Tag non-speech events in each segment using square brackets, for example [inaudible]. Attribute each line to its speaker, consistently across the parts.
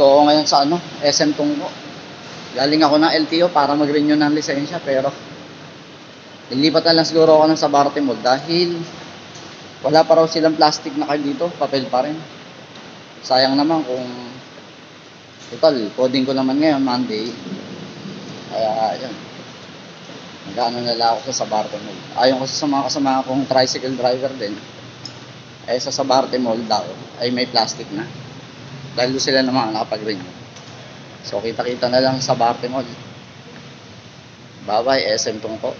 Speaker 1: Dito ako ngayon sa ano, SM Tungko. Galing ako ng LTO para mag-renew ng lisensya pero ilipat na lang siguro ako ng Sabarte Mall dahil wala pa raw silang plastic na card dito, papel pa rin. Sayang naman kung total, coding ko naman ngayon, Monday. Kaya, yun. Nag-ano na lang ako sa Sabarte Mall. Ayon kasi sa mga kasama kong tricycle driver din, eh sa Sabarte Mall daw, ay may plastic na. Dahil sila naman nakapag-renew. So, kita-kita na lang sa Sabarte Mall. Bye-bye, SM Tungko.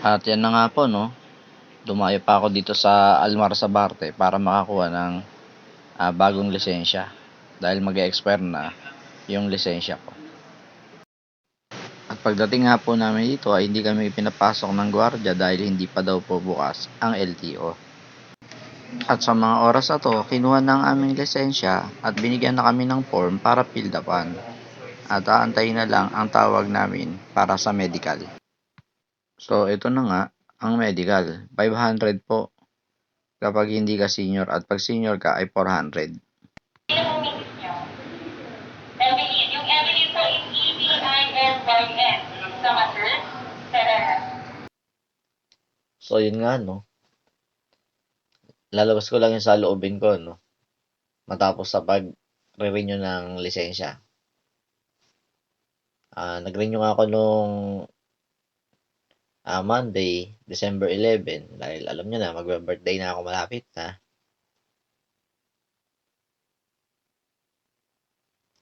Speaker 1: At yan na nga po, no? Dumayo pa ako dito sa Almar Sabarte para makakuha ng ah, bagong lisensya. Dahil mag expire na yung lisensya ko. At pagdating nga po namin dito ay hindi kami pinapasok ng gwardiya dahil hindi pa daw po bukas ang LTO. At sa mga oras na to, kinuha ng aming lisensya at binigyan na kami ng form para fill upan. At aantayin na lang ang tawag namin para sa medical. So, ito na nga, ang medical. 500 po kapag hindi ka senior at pag senior ka ay 400.
Speaker 2: Yung misis nyo. Evelyn. Yung Evelyn po is E Mater. Ferrer.
Speaker 1: So, yun nga, no? Lalabas ko lang yung sa loobin ko, no? Matapos sa pag-renew ng lisensya. Ah, nag-renew ako nung ah, Monday, December 11, dahil alam nyo na, magbe-birthday na ako malapit, ha?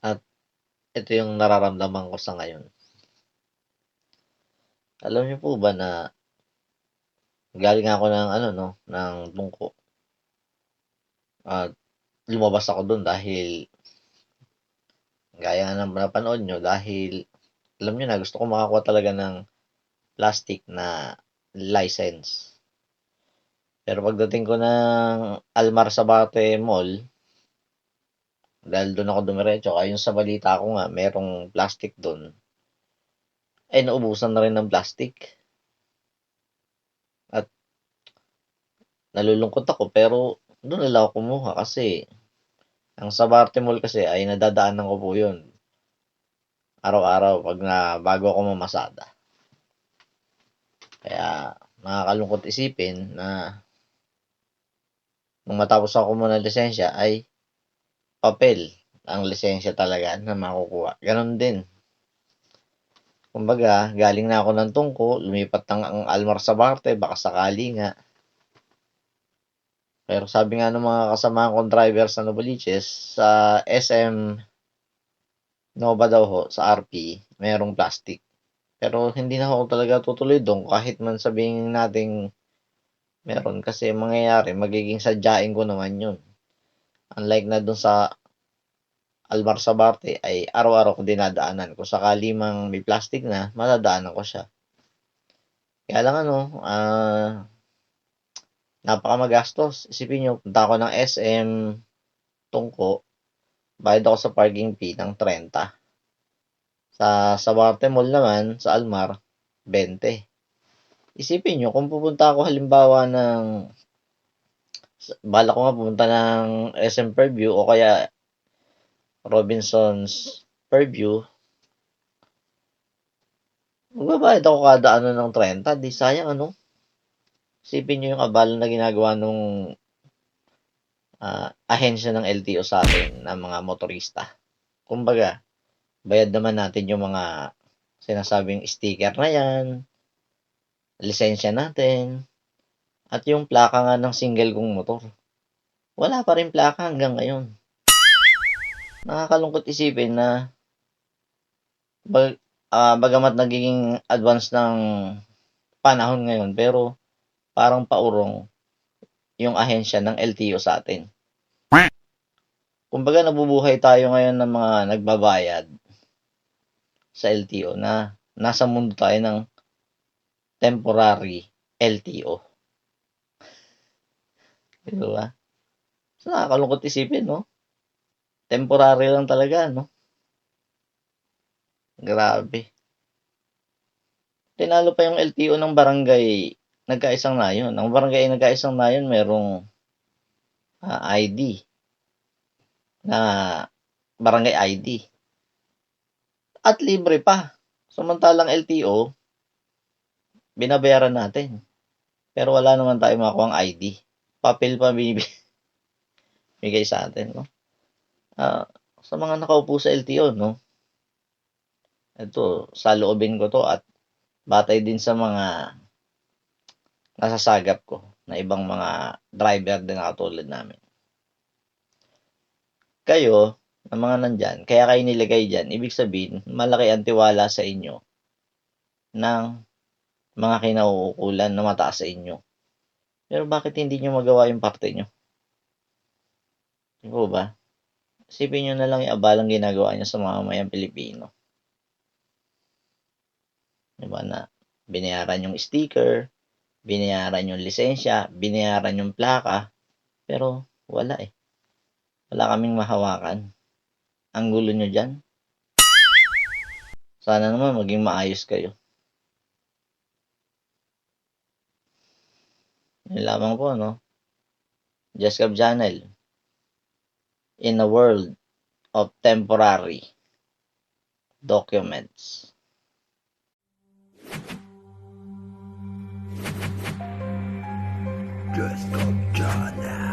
Speaker 1: At ito yung nararamdaman ko sa ngayon. Alam niyo po ba na galing ako ng ano no, ng tungko. At lumabas ako doon dahil gaya ng napanood nyo dahil alam nyo na gusto ko makakuha talaga ng plastic na license. Pero pagdating ko ng Almar Sabate Mall, dahil doon ako dumiretso, ayon sa balita ko nga, merong plastic doon, ay naubusan na rin ng plastic. At nalulungkot ako pero doon na lang ako kumuha kasi ang Sabarte Mall kasi ay nadadaanan ko po yun. Araw-araw pag na bago ako mamasada. Kaya nakakalungkot isipin na nung matapos ako muna lisensya ay papel ang lisensya talaga na makukuha. Ganon din. Kumbaga, galing na ako ng tungko, lumipat ng ang Almar Sabarte, baka sakali nga. Pero sabi nga ng mga kasama kong driver sa Novaliches, sa SM Nova daw ho, sa RP, mayroong plastic. Pero hindi na ako talaga tutuloy doon kahit man sabihin nating meron kasi mangyayari, magiging sadyain ko naman yun. Unlike na doon sa Almar Sabarte ay araw-araw ko dinadaanan. Kung sakali mang may plastic na, madadaanan ko siya. Kaya lang ano, ah napaka magastos. Isipin nyo, punta ako ng SM Tungko, bayad ako sa parking fee ng 30. Sa Sabarte Mall naman, sa Almar, 20. Isipin nyo, kung pupunta ako halimbawa ng bala ko nga pumunta ng SM Purview o kaya Robinson's Purview, magbabayad ako kada ano ng 30, di sayang ano. Isipin nyo yung abala na ginagawa nung ah, ahensya ng LTO sa atin ng mga motorista. Kumbaga, bayad naman natin yung mga sinasabing sticker na yan, lisensya natin, at yung plaka nga ng single kong motor. Wala pa rin plaka hanggang ngayon nakakalungkot isipin na bag, ah, bagamat nagiging advance ng panahon ngayon pero parang paurong yung ahensya ng LTO sa atin. Kumbaga nabubuhay tayo ngayon ng mga nagbabayad sa LTO na nasa mundo tayo ng temporary LTO. Di ba? So, nakakalungkot isipin, no? Temporary lang talaga, no? Grabe. tinalo pa yung LTO ng barangay nagkaisang nayon. Ang barangay nagkaisang nayon merong ah, ID na barangay ID. At libre pa. Samantalang LTO, binabayaran natin. Pero wala naman tayo makuha ID. Papel pa bibigay [laughs] sa atin, no? Ah, sa mga nakaupo sa LTO, no? Ito, sa loobin ko to at batay din sa mga nasasagap ko na ibang mga driver din na katulad namin. Kayo, na mga nandyan, kaya kayo nilagay dyan, ibig sabihin, malaki ang tiwala sa inyo ng mga kinauukulan na mataas sa inyo. Pero bakit hindi nyo magawa yung parte nyo? Di ba? Isipin nyo na lang yung abalang ginagawa nyo sa mga mamayang Pilipino. Di ba na binayaran yung sticker, binayaran yung lisensya, binayaran yung plaka, pero wala eh. Wala kaming mahawakan. Ang gulo nyo dyan. Sana naman maging maayos kayo. Yun lamang po, no? Just Gab Channel. In a world of temporary documents.
Speaker 3: Just John